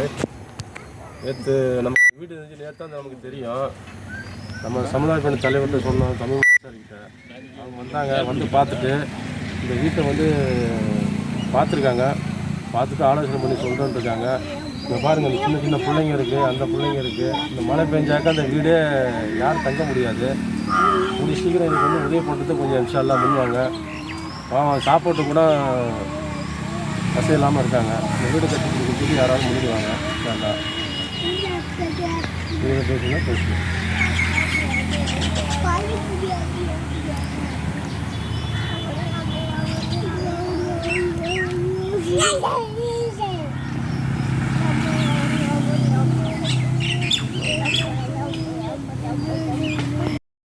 பாய் நேற்று நம்ம வீடு இருந்துச்சு நேற்று தான் நமக்கு தெரியும். நம்ம சமுதாய பெண் தலைவர்கிட்ட சொன்னோம் தமிழ் சார்கிட்ட அவங்க வந்தாங்க வந்து பார்த்துட்டு இந்த வீட்டை வந்து பார்த்துருக்காங்க. பார்த்துட்டு ஆலோசனை பண்ணி சொல்கிறேன்னு இருக்காங்க. இங்கே பாருங்கள் இந்த சின்ன சின்ன பிள்ளைங்க இருக்குது அந்த பிள்ளைங்க இருக்குது இந்த மழை பெஞ்சாக்க அந்த வீடே யாரும் தங்க முடியாது. கூடிய சீக்கிரம் இதுக்கு வந்து உதவி பண்ணுறது கொஞ்சம் இன்ஷால்லாம் பண்ணுவாங்க பாவம் சாப்பாட்டு கூட வசதி இல்லாமல் இருக்காங்க. வீடு கட்டி கொடுக்கறதுக்கு யாராவது முடிவாங்க வேண்டாம். வீடு பேசுனா பேசணும்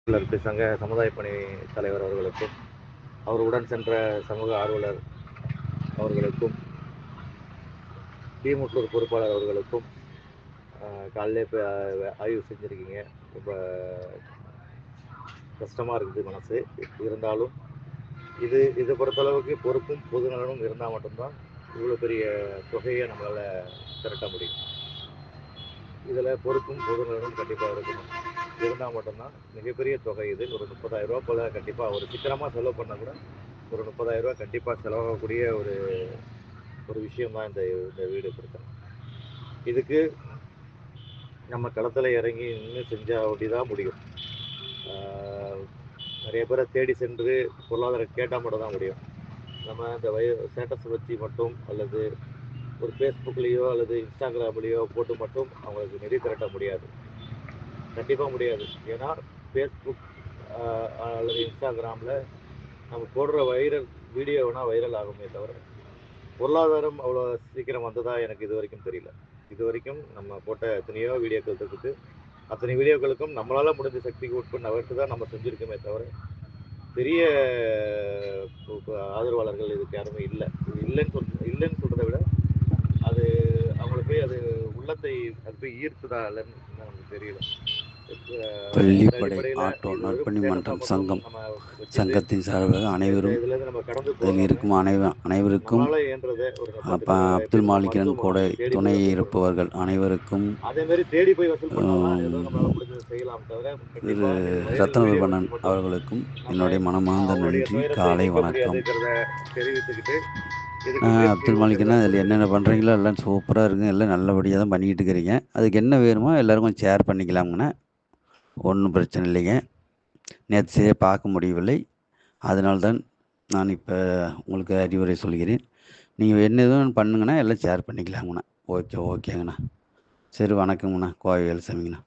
இருக்கு சங்க சமுதாய பணி தலைவர் அவர்களுக்கு. அவருடன் சென்ற சமூக ஆர்வலர் அவர்களுக்கும் திமுக பொறுப்பாளர் அவர்களுக்கும் காலையில் இப்போ ஆய்வு செஞ்சுருக்கீங்க. ரொம்ப கஷ்டமாக இருக்குது மனசு. இருந்தாலும் இது இதை பொறுத்தளவுக்கு பொறுப்பும் பொதுநலனும் இருந்தால் மட்டும்தான் இவ்வளோ பெரிய தொகையை நம்மளால் திரட்ட முடியும். இதில் பொறுப்பும் பொதுநலனும் கண்டிப்பாக இருக்கணும். இருந்தால் மட்டும்தான் மிகப்பெரிய தொகை இது. ஒரு முப்பதாயிரரூபா போல் கண்டிப்பாக ஒரு சிக்கனமாக செலவு பண்ணால் கூட ஒரு முப்பதாயிரம் ரூபா கண்டிப்பாக செலவாகக்கூடிய ஒரு ஒரு விஷயம் தான் இந்த இந்த வீடு பொறுத்தவரை இதுக்கு நம்ம களத்தில் இறங்கி இன்னும் செஞ்சால் அப்படி தான் முடியும் நிறைய பேரை தேடி சென்று பொருளாதாரம் கேட்டால் மட்டும் தான் முடியும். நம்ம இந்த வய ஸ்டேட்டஸ் வச்சு மட்டும் அல்லது ஒரு ஃபேஸ்புக்லேயோ அல்லது இன்ஸ்டாகிராம்லேயோ போட்டு மட்டும் அவங்களுக்கு நிதி திரட்ட முடியாது. கண்டிப்பாக முடியாது. ஏன்னா ஃபேஸ்புக் அல்லது இன்ஸ்டாகிராமில் நம்ம போடுற வைரல் வீடியோ வேணால் வைரல் ஆகுமே தவிர பொருளாதாரம் அவ்வளோ சீக்கிரம் வந்ததா எனக்கு இது வரைக்கும் தெரியல. இது வரைக்கும் நம்ம போட்ட எத்தனையோ வீடியோக்கள் இருக்குது. அத்தனை வீடியோக்களுக்கும் நம்மளால் முடிஞ்ச சக்திக்கு உட்பட்டு நகர்த்து தான் நம்ம செஞ்சுருக்கோமே தவிர பெரிய ஆதரவாளர்கள் இதுக்கு யாருமே இல்லை. இது இல்லைன்னு சொல் இல்லைன்னு சொல்கிறத விட அது அவங்களுக்கு போய் அது உள்ளத்தை அது போய் ஈர்த்துதா இல்லைன்னு நமக்கு தெரியல. பள்ளிப்படை ஆட்டோ நற்பணி மன்றம் சங்கம் சங்கத்தின் சார்பாக அனைவரும் இதுல இருக்கும் அனைவ அனைவருக்கும் அப்துல் மாலிகன் கூட துணை. இருப்பவர்கள் அனைவருக்கும் திரு கண்டிப்பா இந்த ரத்ன வைரல் விபணன் வீடியோவுக்கு மட்டும் அவர்களுக்கும் என்னுடைய மனமார்ந்த நன்றி. காலை வணக்கம். அப்துல் மாலிக்னா அதில் என்னென்ன பண்ணுறீங்களோ எல்லாம் சூப்பராக இருக்குங்க. எல்லாம் நல்லபடியாக தான் பண்ணிக்கிட்டு இருக்கிறீங்க. அதுக்கு என்ன வேணுமோ எல்லாரும் கொஞ்சம் ஷேர் பண்ணிக்கலாமுங்கண்ணா ஒன்றும் பிரச்சனை இல்லைங்க. நேற்று சரியாக பார்க்க முடியவில்லை. அதனால்தான் நான் இப்போ உங்களுக்கு அறிவுரை சொல்கிறேன். நீங்கள் என்ன எதுவும் பண்ணுங்கண்ணா எல்லாம் ஷேர் பண்ணிக்கலாங்கண்ணா. ஓகே ஓகேங்கண்ணா. சரி வணக்கங்கண்ணா. கோவை வேலுசாமிங்கண்ணா